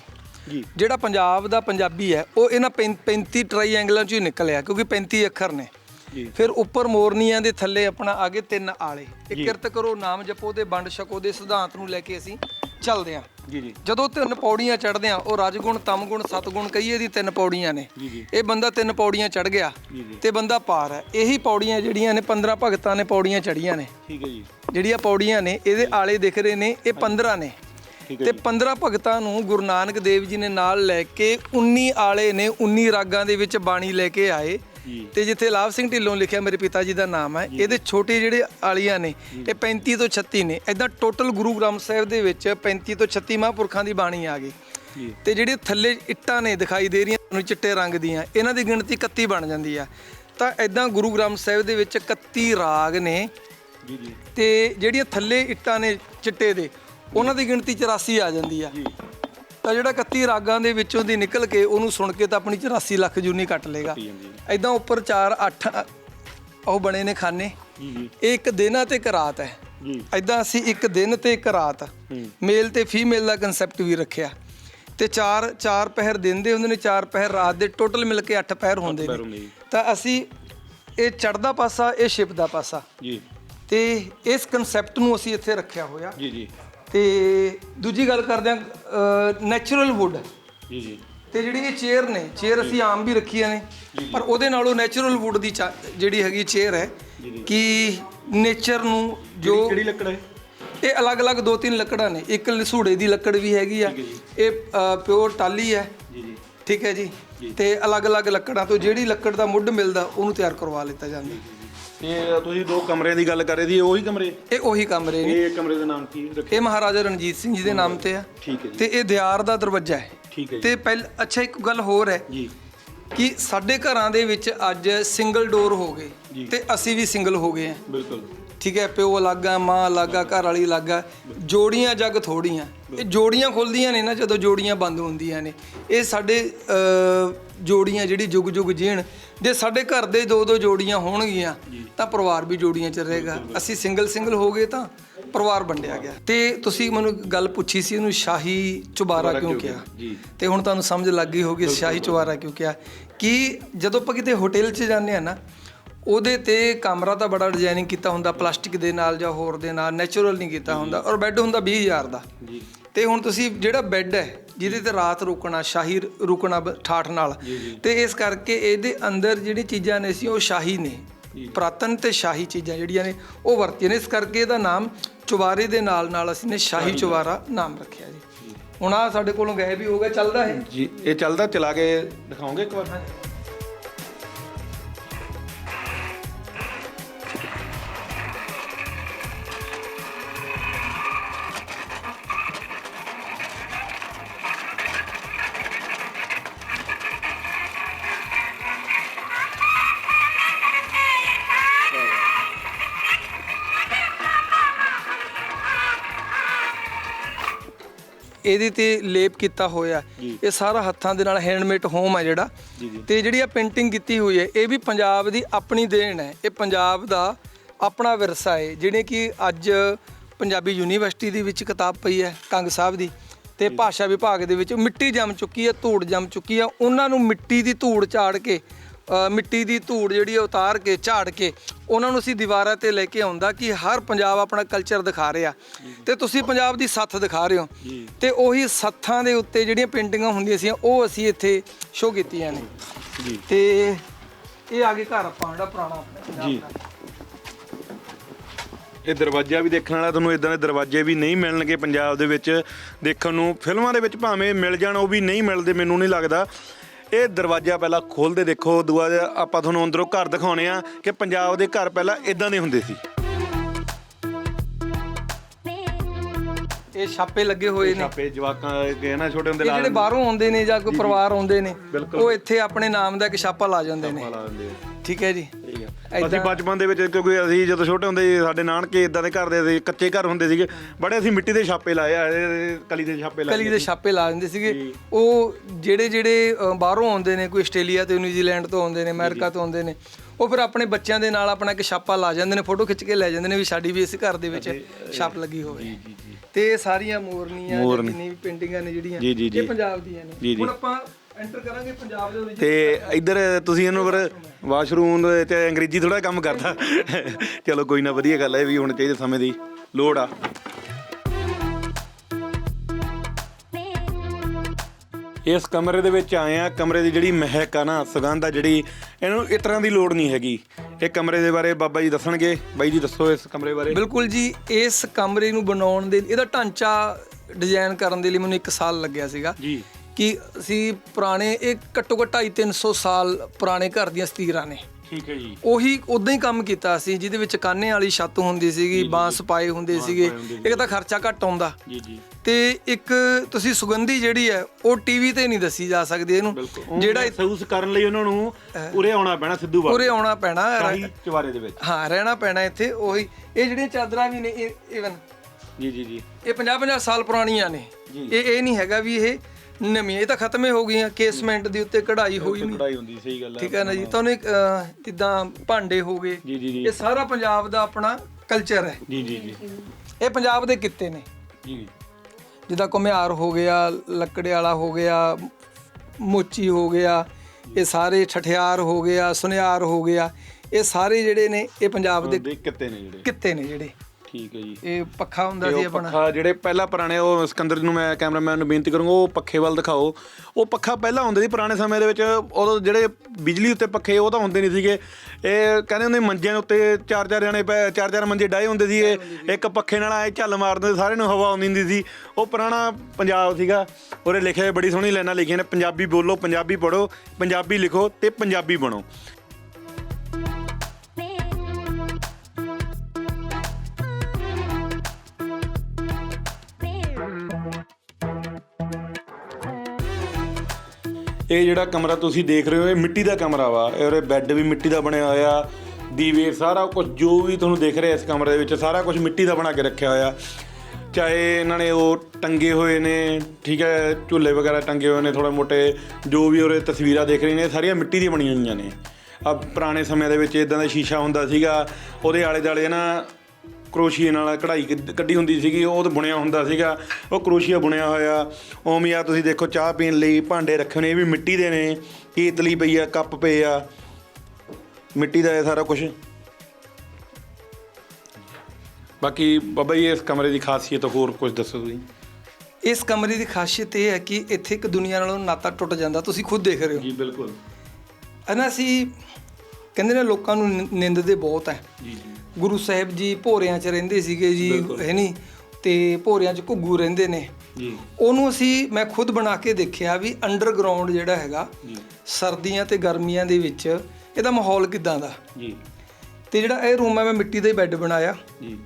ਜਿਹੜਾ ਪੰਜਾਬ ਦਾ ਪੰਜਾਬੀ ਹੈ ਉਹ ਇਹਨਾਂ ਪੈਂ- 35 ਟ੍ਰਾਈਐਂਗਲਾਂ ਚੋਂ ਹੀ ਨਿਕਲਿਆ ਕਿਉਂਕਿ 35 ਅੱਖਰ ਨੇ। ਜੀ। ਫਿਰ ਉੱਪਰ ਮੋਰਨੀਆਂ ਦੇ ਥੱਲੇ ਆਪਣਾ ਆਗੇ ਤਿੰਨ ਆਲੇ। ਇਹ ਕਿਰਤ ਕਰੋ ਨਾਮ ਜਪੋ ਤੇ ਵੰਡ ਛਕੋ ਦੇ ਸਿਧਾਂਤ ਨੂੰ ਲੈ ਕੇ ਅਸੀਂ ਚੱਲਦੇ ਹਾਂ। ਜੀ ਜੀ। ਜਦੋਂ ਤਿੰਨ ਪੌੜੀਆਂ ਚੜ੍ਹਦੇ ਆ ਉਹ ਰਜਗੁਣ ਤਮਗੁਣ ਸਤਗੁਣ ਕਹੀਏ ਦੀ ਤਿੰਨ ਪੌੜੀਆਂ ਨੇ। ਇਹ ਬੰਦਾ ਤਿੰਨ ਪੌੜੀਆਂ ਚੜ੍ਹ ਗਿਆ ਜੀ ਜੀ। ਤੇ ਬੰਦਾ ਪਾਰ ਹੈ। ਇਹੀ ਪੌੜੀਆਂ ਜਿਹੜੀਆਂ ਨੇ 15 ਭਗਤਾਂ ਨੇ ਪੌੜੀਆਂ ਚੜੀਆਂ ਨੇ। ਠੀਕ ਹੈ ਜੀ। ਜਿਹੜੀਆਂ ਪੌੜੀਆਂ ਨੇ ਇਹਦੇ ਆਲੇ ਦਿਖ ਰਹੇ ਨੇ ਇਹ 15 ਨੇ। ਤੇ 15 ਭਗਤਾਂ ਨੂੰ ਗੁਰੂ ਨਾਨਕ ਦੇਵ ਜੀ ਨੇ ਨਾਲ ਲੈ ਕੇ 19 ਆਲੇ ਨੇ 19 ਰਾਗਾਂ ਦੇ ਵਿੱਚ ਬਾਣੀ ਲੈ ਕੇ ਆਏ। ਤੇ ਜਿੱਥੇ ਲਾਭ ਸਿੰਘ ਢਿੱਲੋਂ ਲਿਖਿਆ ਮੇਰੇ ਪਿਤਾ ਜੀ ਦਾ ਨਾਮ ਹੈ ਇਹਦੇ ਛੋਟੇ ਜਿਹੜੇ ਆਲੀਆਂ ਨੇ ਇਹ 35 ਤੋਂ 36 ਨੇ। ਐਦਾਂ ਟੋਟਲ ਗੁਰੂ ਗ੍ਰੰਥ ਸਾਹਿਬ ਦੇ ਵਿੱਚ 35 ਤੋਂ 36 ਮਹਾਂਪੁਰਖਾਂ ਦੀ ਬਾਣੀ ਆ ਗਈ। ਤੇ ਜਿਹੜੇ ਥੱਲੇ ਇੱਟਾਂ ਨੇ ਦਿਖਾਈ ਦੇ ਰਹੀਆਂ ਤੁਹਾਨੂੰ ਚਿੱਟੇ ਰੰਗ ਦੀਆਂ ਇਹਨਾਂ ਦੀ ਗਿਣਤੀ 31 ਬਣ ਜਾਂਦੀ ਆ। ਤਾਂ ਐਦਾਂ ਗੁਰੂ ਗ੍ਰੰਥ ਸਾਹਿਬ ਦੇ ਵਿੱਚ 31 ਰਾਗ ਨੇ। ਜੀ ਜੀ। ਤੇ ਜਿਹੜੀਆਂ ਥੱਲੇ ਇੱਟਾਂ ਨੇ ਚਿੱਟੇ ਦੇ ਉਹਨਾਂ ਦੀ ਗਿਣਤੀ 84 ਆ ਜਾਂਦੀ ਆ। ਤਾਂ ਜਿਹੜਾ 31 ਰਾਗਾਂ ਦੇ ਵਿੱਚੋਂ ਦੀ ਨਿਕਲ ਕੇ ਉਹਨੂੰ ਸੁਣ ਕੇ ਤਾਂ ਆਪਣੀ 84 ਲੱਖ ਜੂਨੀ ਕੱਟ ਲੇਗਾ। ਐਦਾਂ ਉੱਪਰ 4 8 ਉਹ ਬਣੇ ਨੇ ਖਾਨੇ। ਇਹ ਇੱਕ ਦਿਨ ਆ ਤੇ ਇੱਕ ਰਾਤ ਹੈ। ਜੀ। ਐਦਾਂ ਅਸੀਂ ਇੱਕ ਦਿਨ ਤੇ ਇੱਕ ਰਾਤ। ਮੇਲ ਤੇ ਫੀਮੇਲ ਦਾ ਕਨਸੈਪਟ ਵੀ ਰੱਖਿਆ। ਤੇ ਚਾਰ ਚਾਰ ਪਹਿਰ ਦਿਨ ਦੇ ਹੁੰਦੇ ਨੇ ਚਾਰ ਪਹਿਰ ਰਾਤ ਦੇ ਟੋਟਲ ਮਿਲ ਕੇ 8 ਪਹਿਰ ਹੁੰਦੇ ਨੇ। ਤਾਂ ਅਸੀਂ ਇਹ ਚੜਦਾ ਪਾਸਾ ਇਹ ਛਿਪ ਦਾ ਪਾਸਾ। ਜੀ। ਤੇ ਇਸ ਕਨਸੈਪਟ ਨੂੰ ਅਸੀਂ ਇੱਥੇ ਰੱਖਿਆ ਹੋਇਆ। ਜੀ ਜੀ। ਤੇ ਦੂਜੀ ਗੱਲ ਕਰਦੇ ਹਾਂ ਨੈਚੁਰਲ ਵੁੱਡ ਜੀ ਜੀ। ਤੇ ਜਿਹੜੀ ਇਹ ਚੇਅਰ ਨੇ ਚੇਅਰ ਅਸੀਂ ਆਮ ਵੀ ਰੱਖੀਆਂ ਨੇ ਪਰ ਉਹਦੇ ਨਾਲੋਂ ਨੈਚੁਰਲ ਵੁੱਡ ਦੀ ਜਿਹੜੀ ਹੈਗੀ ਚੇਅਰ ਹੈ ਕਿ ਨੇਚਰ ਨੂੰ ਜੋ ਕਿਹੜੀ ਲੱਕੜ ਹੈ? ਇਹ ਅਲੱਗ-ਅਲੱਗ ਦੋ ਤਿੰਨ ਲੱਕੜਾਂ ਨੇ। ਇੱਕ ਲਸੂੜੇ ਦੀ ਲੱਕੜ ਵੀ ਹੈਗੀ ਆ। ਇਹ ਪਿਓਰ ਟਾਲੀ ਹੈ। ਜੀ ਜੀ। ਠੀਕ ਹੈ ਜੀ। ਤੇ ਅਲੱਗ-ਅਲੱਗ ਲੱਕੜਾਂ ਤੋਂ ਜਿਹੜੀ ਲੱਕੜ ਦਾ ਮੁੱਢ ਮਿਲਦਾ ਉਹਨੂੰ ਤਿਆਰ ਕਰਵਾ ਲਿੱਤਾ ਜਾਂਦਾ। ਤੇ ਤੁਸੀਂ ਦੋ ਕਮਰਿਆਂ ਦੀ ਗੱਲ ਕਰ ਰਹੇ ਸੀ ਉਹੀ ਕਮਰੇ? ਇਹ ਉਹੀ ਕਮਰੇ ਨੇ। ਇਹ ਕਮਰੇ ਦਾ ਨਾਮ ਕੀ ਰੱਖਿਆ ਇਹ ਮਹਾਰਾਜਾ ਰਣਜੀਤ ਸਿੰਘ ਜੀ ਦੇ ਨਾਮ ਤੇ ਆ। ਠੀਕ ਹੈ ਜੀ। ਤੇ ਇਹ ਦਿਆਰ ਦਾ ਦਰਵਾਜ਼ਾ ਹੈ। ਠੀਕ ਹੈ ਜੀ। ਤੇ ਪਹਿਲ ਅੱਛਾ ਇੱਕ ਗੱਲ ਹੋਰ ਹੈ ਜੀ। ਕਿ ਸਾਡੇ ਘਰਾਂ ਦੇ ਵਿੱਚ ਅੱਜ ਸਿੰਗਲ ਡੋਰ ਹੋ ਗਏ ਤੇ ਅਸੀਂ ਵੀ ਸਿੰਗਲ ਹੋ ਗਏ ਆ ਬਿਲਕੁਲ। ਠੀਕ ਹੈ ਪਿਓ ਅਲੱਗ ਆ ਮਾਂ ਅਲੱਗ ਆ ਘਰ ਵਾਲੀ ਅਲੱਗ ਆ। ਜੋੜੀਆਂ ਜੱਗ ਥੋੜੀਆਂ ਇਹ ਜੋੜੀਆਂ ਖੁੱਲਦੀਆਂ ਨੇ ਨਾ ਜਦੋਂ ਜੋੜੀਆਂ ਬੰਦ ਹੁੰਦੀਆਂ ਨੇ। ਇਹ ਸਾਡੇ ਜੋੜੀਆਂ ਜਿਹੜੀ ਜੁਗ ਜੁਗ ਜੀਣ ਜੇ ਸਾਡੇ ਘਰ ਦੇ ਦੋ ਦੋ ਜੋੜੀਆਂ ਹੋਣਗੀਆਂ ਤਾਂ ਪਰਿਵਾਰ ਵੀ ਜੋੜੀਆਂ ਚ ਰਹੇਗਾ। ਅਸੀਂ ਸਿੰਗਲ ਸਿੰਗਲ ਹੋ ਗਏ ਤਾਂ ਪਰਿਵਾਰ ਵੰਡਿਆ ਗਿਆ। ਤੇ ਤੁਸੀਂ ਮੈਨੂੰ ਗੱਲ ਪੁੱਛੀ ਸੀ ਇਹਨੂੰ ਸ਼ਾਹੀ ਚੁਬਾਰਾ ਕਿਉਂ ਕਿਹਾ? ਤੇ ਹੁਣ ਤੁਹਾਨੂੰ ਸਮਝ ਲੱਗ ਗਈ ਹੋਗੀ ਸ਼ਾਹੀ ਚੁਬਾਰਾ ਕਿਉਂ ਕਿਹਾ। ਕਿ ਜਦੋਂ ਆਪਾਂ ਕਿਤੇ ਹੋਟਲ 'ਚ ਜਾਂਦੇ ਆ ਨਾ ਉਹਦੇ ਤੇ ਕਮਰਾ ਤਾਂ ਬੜਾ ਡਿਜ਼ਾਈਨਿੰਗ ਕੀਤਾ ਹੁੰਦਾ ਪਲਾਸਟਿਕ ਦੇ ਨਾਲ ਜਾਂ ਹੋਰ ਦੇ ਨਾਲ ਨੈਚੁਰਲ ਨਹੀਂ ਕੀਤਾ ਹੁੰਦਾ ਔਰ ਬੈੱਡ ਹੁੰਦਾ 20000 ਦਾ। ਜੀ। ਤੇ ਹੁਣ ਤੁਸੀਂ ਜਿਹੜਾ ਬੈੱਡ ਹੈ ਜਿਹਦੇ ਤੇ ਰਾਤ ਰੁਕਣਾ ਸ਼ਾਹੀ ਰੁਕਣਾ ਠਾਠ ਨਾਲ ਤੇ ਇਸ ਕਰਕੇ ਇਹਦੇ ਅੰਦਰ ਜਿਹੜੀ ਚੀਜ਼ਾਂ ਨੇ ਸੀ ਉਹ ਸ਼ਾਹੀ ਨੇ। ਪ੍ਰਾਤਨ ਤੇ ਸ਼ਾਹੀ ਚੀਜ਼ਾਂ ਜਿਹੜੀਆਂ ਨੇ ਉਹ ਵਰਤੀਆਂ ਨੇ। ਇਸ ਕਰਕੇ ਇਹਦਾ ਨਾਮ ਚੁਬਾਰੇ ਦੇ ਨਾਲ ਨਾਲ ਅਸੀਂ ਨੇ ਸ਼ਾਹੀ ਚੁਬਾਰਾ ਨਾਮ ਰੱਖਿਆ ਜੀ। ਹੁਣ ਆ ਸਾਡੇ ਕੋਲੋਂ ਗਏ ਵੀ ਹੋ ਗਿਆ ਚੱਲਦਾ ਹੈ ਜੀ ਇਹ ਚੱਲਦਾ ਚਲਾ ਕੇ ਦਿਖਾਓਗੇ ਇੱਕ ਵਾਰ। ਇਹਦੇ ਤੇ ਲੇਪ ਕੀਤਾ ਹੋਇਆ। ਇਹ ਸਾਰਾ ਹੱਥਾਂ ਦੇ ਨਾਲ ਹੈਂਡਮੇਡ ਹੋਮ ਹੈ ਜਿਹੜਾ। ਤੇ ਜਿਹੜੀ ਆ ਪੇਂਟਿੰਗ ਕੀਤੀ ਹੋਈ ਹੈ ਇਹ ਵੀ ਪੰਜਾਬ ਦੀ ਆਪਣੀ ਦੇਣ ਹੈ। ਇਹ ਪੰਜਾਬ ਦਾ ਆਪਣਾ ਵਿਰਸਾ ਹੈ ਜਿਹੜੇ ਕਿ ਅੱਜ ਪੰਜਾਬੀ ਯੂਨੀਵਰਸਿਟੀ ਦੇ ਵਿੱਚ ਕਿਤਾਬ ਪਈ ਹੈ ਕੰਗ ਸਾਹਿਬ ਦੀ। ਤੇ ਭਾਸ਼ਾ ਵਿਭਾਗ ਦੇ ਵਿੱਚ ਮਿੱਟੀ ਜੰਮ ਚੁੱਕੀ ਹੈ ਧੂੜ ਜੰਮ ਚੁੱਕੀ ਹੈ। ਉਹਨਾਂ ਨੂੰ ਮਿੱਟੀ ਦੀ ਧੂੜ ਝਾੜ ਕੇ ਮਿੱਟੀ ਦੀ ਧੂੜ ਜਿਹੜੀ ਹੈ ਉਤਾਰ ਕੇ ਝਾੜ ਕੇ ਉਹਨਾਂ ਨੂੰ ਅਸੀਂ ਦੀਵਾਰਾਂ ਤੇ ਲੈ ਕੇ ਆਉਂਦਾ ਕਿ ਹਰ ਪੰਜਾਬ ਆਪਣਾ ਕਲਚਰ ਦਿਖਾ ਰਿਹਾ। ਤੇ ਤੁਸੀਂ ਪੰਜਾਬ ਦੀ ਸੱਥ ਦਿਖਾ ਰਹੇ ਹੋ। ਤੇ ਉਹੀ ਸੱਥਾਂ ਦੇ ਉੱਤੇ ਜਿਹੜੀਆਂ ਪੇਂਟਿੰਗਾਂ ਹੁੰਦੀਆਂ ਸੀ ਉਹ ਅਸੀਂ ਇੱਥੇ ਸ਼ੋਅ ਕੀਤੀਆਂ ਨੇ। ਜੀ। ਤੇ ਇਹ ਆ ਗਏ ਘਰ ਆਪਾਂ ਜਿਹੜਾ ਪੁਰਾਣਾ ਜੀ। ਇਹ ਦਰਵਾਜ਼ਾ ਵੀ ਦੇਖਣ ਵਾਲਾ ਤੁਹਾਨੂੰ ਇਦਾਂ ਦੇ ਦਰਵਾਜ਼ੇ ਵੀ ਨਹੀਂ ਮਿਲਣਗੇ ਪੰਜਾਬ ਦੇ ਵਿੱਚ ਦੇਖਣ ਨੂੰ। ਫਿਲਮਾਂ ਦੇ ਵਿੱਚ ਭਾਵੇਂ ਮਿਲ ਜਾਣ ਉਹ ਵੀ ਨਹੀਂ ਮਿਲਦੇ ਮੈਨੂੰ ਨਹੀਂ ਲੱਗਦਾ। ਇਹ ਦਰਵਾਜ਼ਾ ਪਹਿਲਾਂ ਖੋਲਦੇ ਦੇਖੋ ਦੂਆ ਜਿਹਾ ਆਪਾਂ ਤੁਹਾਨੂੰ ਅੰਦਰੋਂ ਘਰ ਦਿਖਾਉਣੇ ਆ ਕਿ ਪੰਜਾਬ ਦੇ ਘਰ ਪਹਿਲਾਂ ਇਦਾਂ ਦੇ ਹੁੰਦੇ ਸੀ। ਇਹ ਛਾਪੇ ਲੱਗੇ ਹੋਏ ਨੇ। ਛਾਪੇ ਜਵਾਕਾਂ ਦੇ ਨਾ ਛੋਟੇ ਹੁੰਦੇ ਇਹ ਲਾ ਜਿਹੜੇ ਬਾਹਰੋਂ ਆਉਂਦੇ ਨੇ ਜਾਂ ਕੋਈ ਪਰਿਵਾਰ ਆਉਂਦੇ ਨੇ। ਉਹ ਇੱਥੇ ਆਪਣੇ ਨਾਮ ਦਾ ਇੱਕ ਛਾਪਾ ਲਾ ਜਾਂਦੇ ਨੇ। ਠੀਕ ਹੈ ਜੀ। ਅਸੀਂ ਬਚਪਨ ਦੇ ਵਿੱਚ ਕਿਉਂਕਿ ਅਸੀਂ ਜਦੋਂ ਛੋਟੇ ਹੁੰਦੇ ਸੀ ਸਾਡੇ ਨਾਨਕੇ ਇਦਾਂ ਦੇ ਘਰ ਦੇ ਸੀ ਕੱਚੇ ਘਰ ਹੁੰਦੇ ਸੀਗੇ। ਬੜੇ ਅਸੀਂ ਮਿੱਟੀ ਦੇ ਛਾਪੇ ਲਾਏ ਆ ਇਹ ਕਲੀ ਦੇ ਛਾਪੇ ਲਾਏ ਕਲੀ ਦੇ ਛਾਪੇ ਲਾ ਦਿੰਦੇ ਸੀਗੇ। ਉਹ ਜਿਹੜੇ ਜਿਹੜੇ ਅ, ਬਾਹਰੋਂ ਆਉਂਦੇ ਨੇ ਕੋਈ ਆਸਟ੍ਰੇਲੀਆ ਤੇ ਨਿਊਜ਼ੀਲੈਂਡ ਤੋਂ ਆਉਂਦੇ ਨੇ ਅਮਰੀਕਾ ਤੋਂ ਆਉਂਦੇ ਨੇ ਉਹ ਫਿਰ ਆਪਣੇ ਬੱਚਿਆਂ ਦੇ ਨਾਲ ਆਪਣਾ ਇੱਕ ਛਾਪਾ ਲਾ ਜਾਂਦੇ ਨੇ ਫੋਟੋ ਖਿੱਚ ਕੇ ਲੈ ਜਾਂਦੇ ਨੇ ਵੀ ਸਾਡੀ ਵੀ ਇਸ ਘਰ ਦੇ ਵਿੱਚ ਛਾਪ ਲੱਗੀ ਹੋਵੇ। ਤੇ ਇਹ ਸਾਰੀਆਂ ਮੋਰਨੀਆਂ ਜਾਂ ਜਿੰਨੀ ਵੀ ਪੇਂਟਿੰਗਾਂ ਨੇ ਜਿਹੜੀਆਂ ਜੀ, ਜੀ, ਜੀ। ਇਹ ਪੰਜਾਬ ਦੀਆਂ ਜੀ, ਨੇ ਜੀ। ਹੁਣ ਆਪਾਂ ਐਂਟਰ ਕਰਾਂਗੇ ਪੰਜਾਬ ਦੇ ਵਿੱਚ। ਤੇ ਇੱਧਰ ਤੁਸੀਂ ਇਹਨੂੰ ਫਿਰ ਵਾਸ਼ਰੂਮ ਤੇ ਅੰਗਰੇਜ਼ੀ ਥੋੜਾ ਕੰਮ ਕਰਦਾ। ਚਲੋ ਕੋਈ ਨਾ ਵਧੀਆ ਗੱਲ ਹੈ ਵੀ ਹੁਣ ਚਾਹੀਦੇ ਸਮੇਂ ਦੀ ਲੋੜ ਆ। ਇਸ ਕਮਰੇ ਦੇ ਵਿੱਚ ਆਏ ਆ ਕਮਰੇ ਦੀ ਜਿਹੜੀ ਮਹਿਕ ਆ ਨਾ ਸੁਗੰਧ ਆ ਜਿਹੜੀ ਇਹਨੂੰ ਇਸ ਤਰ੍ਹਾਂ ਦੀ ਲੋੜ ਨਹੀਂ ਹੈਗੀ। ਇਹ ਕਮਰੇ ਦੇ ਬਾਰੇ ਬਾਬਾ ਜੀ ਦੱਸਣਗੇ। ਬਾਈ ਜੀ ਦੱਸੋ ਇਸ ਕਮਰੇ ਬਾਰੇ। ਬਿਲਕੁਲ ਜੀ ਇਸ ਕਮਰੇ ਨੂੰ ਬਣਾਉਣ ਦੇ ਇਹਦਾ ਢਾਂਚਾ ਡਿਜ਼ਾਈਨ ਕਰਨ ਦੇ ਲਈ ਮੈਨੂੰ 1 ਸਾਲ ਲੱਗਿਆ ਸੀਗਾ। ਜੀ। ਕਿ ਅਸੀਂ ਪੁਰਾਣੇ ਇਹ ਘੱਟੋ ਘੱਟ 250 ਸਾਲ ਪੁਰਾਣੇ ਘਰ ਦੀਆਂ ਸਤੀਰਾਂ ਨੇ। ਠੀਕ ਹੈ ਜੀ। ਉਹੀ ਉਦਾਂ ਹੀ ਕੰਮ ਕੀਤਾ ਸੀ ਜਿਹਦੇ ਵਿੱਚ ਕਾਨੇ ਵਾਲੀ ਛੱਤ ਹੁੰਦੀ ਸੀਗੀ ਬਾਂਸ ਪਾਏ ਹੁੰਦੇ ਸੀਗੇ। ਇੱਕ ਤਾਂ ਖਰਚਾ ਘੱਟ ਆਉਂਦਾ। ਜੀ ਜੀ। ਤੇ ਇੱਕ ਤੁਸੀਂ ਸੁਗੰਧੀ ਜਿਹੜੀ ਹੈ ਉਹ ਟੀਵੀ ਤੇ ਨਹੀਂ ਦੱਸੀ ਜਾ ਸਕਦੀ ਇਹਨੂੰ। ਜਿਹੜਾ ਮਹਿਸੂਸ ਕਰਨ ਲਈ ਉਹਨਾਂ ਨੂੰ ਉਰੇ ਆਉਣਾ ਪੈਣਾ ਸਿੱਧੂ ਬਾਬਾ ਉਰੇ ਆਉਣਾ ਪੈਣਾ ਚਵਾਰੇ ਦੇ ਵਿੱਚ। ਹਾਂ ਰਹਿਣਾ ਪੈਣਾ ਇੱਥੇ ਉਹੀ। ਇਹ ਜਿਹੜੀਆਂ ਚਾਦਰਾਂ ਵੀ ਨੇ ਇਵਨ ਜੀ ਜੀ ਜੀ। ਇਹ 50 50 ਸਾਲ ਪੁਰਾਣੀਆਂ ਨੇ। ਇਹ ਇਹ ਨਹੀਂ ਹੈਗਾ ਵੀ ਇਹ ਨਵੀਂ ਇਹ ਤਾਂ ਖਤਮ ਹੀ ਹੋ ਗਈਆਂ ਕੇਸਮੈਂਟ ਦੇ ਉੱਤੇ ਕਢਾਈ ਹੋਈ ਨਹੀਂ। ਕਢਾਈ ਹੁੰਦੀ ਸਹੀ ਗੱਲ ਹੈ ਠੀਕ ਹੈ ਨਾ ਜੀ? ਇੱਕ, ਅਹ, ਜਿੱਦਾਂ ਭਾਂਡੇ ਹੋ ਗਏ ਇਹ ਸਾਰਾ ਪੰਜਾਬ ਦਾ ਆਪਣਾ ਕਲਚਰ ਹੈ। ਜੀ ਜੀ ਜੀ। ਇਹ ਪੰਜਾਬ ਦੇ ਕਿੱਤੇ ਨੇ। ਜੀ ਜਿੱਦਾਂ ਘੁਮਿਆਰ ਹੋ ਗਿਆ ਲੱਕੜੇ ਵਾਲਾ ਹੋ ਗਿਆ ਮੋਚੀ ਹੋ ਗਿਆ ਇਹ ਸਾਰੇ ਠਠਿਆਰ ਹੋ ਗਿਆ ਸੁਨਿਆਰ ਹੋ ਗਿਆ ਇਹ ਸਾਰੇ ਜਿਹੜੇ ਨੇ ਇਹ ਪੰਜਾਬ ਦੇ ਕਿੱਤੇ ਨੇ ਜਿਹੜੇ। ਕਿੱਤੇ ਨੇ ਜਿਹੜੇ। ਠੀਕ ਹੈ ਜੀ। ਇਹ ਪੱਖਾ ਹੁੰਦਾ ਸੀ ਆਪਣਾ। ਪੱਖਾ ਜਿਹੜੇ ਪਹਿਲਾਂ ਪੁਰਾਣੇ ਉਹ ਸਿਕੰਦਰ ਨੂੰ ਮੈਂ ਕੈਮਰਾਮੈਨ ਨੂੰ ਬੇਨਤੀ ਕਰੂੰਗਾ ਉਹ ਪੱਖੇ ਵੱਲ ਦਿਖਾਓ। ਉਹ ਪੱਖਾ ਪਹਿਲਾਂ ਹੁੰਦੇ ਸੀ ਪੁਰਾਣੇ ਸਮੇਂ ਦੇ ਵਿੱਚ ਉਦੋਂ ਜਿਹੜੇ ਬਿਜਲੀ ਉੱਤੇ ਪੱਖੇ ਉਹ ਤਾਂ ਹੁੰਦੇ ਨਹੀਂ ਸੀਗੇ। ਇਹ ਕਹਿੰਦੇ ਹੁੰਦੇ ਮੰਜਿਆਂ ਉੱਤੇ ਚਾਰ ਚਾਰ ਜਣੇ ਚਾਰ ਚਾਰ ਮੰਜੇ ਡਾਏ ਹੁੰਦੇ ਸੀ ਇਹ ਇੱਕ ਪੱਖੇ ਨਾਲ ਐ ਝੱਲ ਮਾਰਦੇ ਸਾਰਿਆਂ ਨੂੰ ਹਵਾ ਆਉਂਦੀ ਹੁੰਦੀ ਸੀ। ਉਹ ਪੁਰਾਣਾ ਪੰਜਾਬ ਸੀਗਾ। ਉਹਦੇ ਲਿਖਿਆ ਬੜੀ ਸੋਹਣੀ ਲਾਈਨਾਂ ਲਿਖੀਆਂ ਨੇ ਪੰਜਾਬੀ ਬੋਲੋ ਪੰਜਾਬੀ ਪੜੋ ਪੰਜਾਬੀ ਲਿਖੋ ਤੇ ਪੰਜਾਬੀ ਬਣੋ। ਇਹ ਜਿਹੜਾ ਕਮਰਾ ਤੁਸੀਂ ਦੇਖ ਰਹੇ ਹੋ, ਇਹ ਮਿੱਟੀ ਦਾ ਕਮਰਾ ਵਾ। ਇਹ ਉਹਦੇ ਬੈੱਡ ਵੀ ਮਿੱਟੀ ਦਾ ਬਣਿਆ ਹੋਇਆ, ਦੀਵੇ ਸਾਰਾ ਕੁਝ ਜੋ ਵੀ ਤੁਹਾਨੂੰ ਦਿਖ ਰਿਹਾ ਇਸ ਕਮਰੇ ਦੇ ਵਿੱਚ, ਸਾਰਾ ਕੁਝ ਮਿੱਟੀ ਦਾ ਬਣਾ ਕੇ ਰੱਖਿਆ ਹੋਇਆ। ਚਾਹੇ ਇਹਨਾਂ ਨੇ ਉਹ ਟੰਗੇ ਹੋਏ ਨੇ, ਠੀਕ ਹੈ, ਝੂਲੇ ਵਗੈਰਾ ਟੰਗੇ ਹੋਏ ਨੇ ਥੋੜੇ ਮੋਟੇ, ਜੋ ਵੀ ਉਹਦੇ ਤਸਵੀਰਾਂ ਦੇਖ ਰਹੇ ਨੇ ਸਾਰੀਆਂ ਮਿੱਟੀ ਦੀਆਂ ਬਣੀਆਂ ਹੋਈਆਂ ਨੇ। ਆ ਪੁਰਾਣੇ ਸਮੇਂ ਦੇ ਵਿੱਚ ਇਦਾਂ ਦਾ ਸ਼ੀਸ਼ਾ ਹੁੰਦਾ ਸੀਗਾ, ਉਹਦੇ ਆਲੇ ਦੁਆਲੇ ਨਾ ਕਰੋਸ਼ੀਏ ਨਾਲ ਕਢਾਈ ਕੱਢ- ਕੱਢੀ ਹੁੰਦੀ ਸੀਗੀ ਉਹ ਤਾਂ ਬੁਣਿਆ ਹੁੰਦਾ ਸੀਗਾ। ਉਹ ਕਰੋਸ਼ੀਆ ਬੁਣਿਆ ਹੋਇਆ। ਉਵੇਂ ਆ ਤੁਸੀਂ ਦੇਖੋ ਚਾਹ ਪੀਣ ਲਈ ਭਾਂਡੇ ਰੱਖੇ ਨੇ ਇਹ ਵੀ ਮਿੱਟੀ ਦੇ ਨੇ। ਕੀਤਲੀ ਪਈ ਆ ਕੱਪ ਪਏ ਆ। ਮਿੱਟੀ ਦਾ ਇਹ ਸਾਰਾ ਕੁਝ ਬਾਕੀ ਬਾਬਾ ਜੀ ਇਸ ਕਮਰੇ ਦੀ ਖਾਸੀਅਤ ਹੋਰ ਕੁਝ ਦੱਸੋ ਤੁਸੀਂ। ਇਸ ਕਮਰੇ ਦੀ ਖਾਸੀਅਤ ਇਹ ਹੈ ਕਿ ਇੱਥੇ ਇੱਕ ਦੁਨੀਆ ਨਾਲੋਂ ਨਾਤਾ ਟੁੱਟ ਜਾਂਦਾ। ਤੁਸੀਂ ਖੁਦ ਦੇਖ ਰਹੇ ਹੋ। ਜੀ ਬਿਲਕੁਲ। ਅਨਾ ਅਸੀਂ ਕਹਿੰਦੇ ਨੇ ਲੋਕਾਂ ਨੂੰ ਨਿ- ਨਿੰਦਦੇ ਬਹੁਤ ਹੈ। ਜੀ ਜੀ। ਗੁਰੂ ਸਾਹਿਬ ਜੀ ਭੋਰਿਆਂ 'ਚ ਰਹਿੰਦੇ ਸੀਗੇ ਜੀ ਹੈ ਨਹੀਂ ਤੇ ਭੋਰਿਆਂ 'ਚ ਘੁੱਗੂ ਰਹਿੰਦੇ ਨੇ। ਜੀ। ਉਹਨੂੰ ਅਸੀਂ ਮੈਂ ਖੁਦ ਬਣਾ ਕੇ ਦੇਖਿਆ ਵੀ ਅੰਡਰਗਰਾਉਂਡ ਜਿਹੜਾ ਹੈਗਾ ਸਰਦੀਆਂ ਤੇ ਗਰਮੀਆਂ ਦੇ ਵਿੱਚ ਇਹਦਾ ਮਾਹੌਲ ਕਿਦਾਂ ਦਾ? ਜੀ। ਤੇ ਜਿਹੜਾ ਇਹ ਰੂਮ ਹੈ ਮੈਂ ਮਿੱਟੀ ਦਾ ਹੀ ਬੈੱਡ ਬਣਾਇਆ। ਜੀ।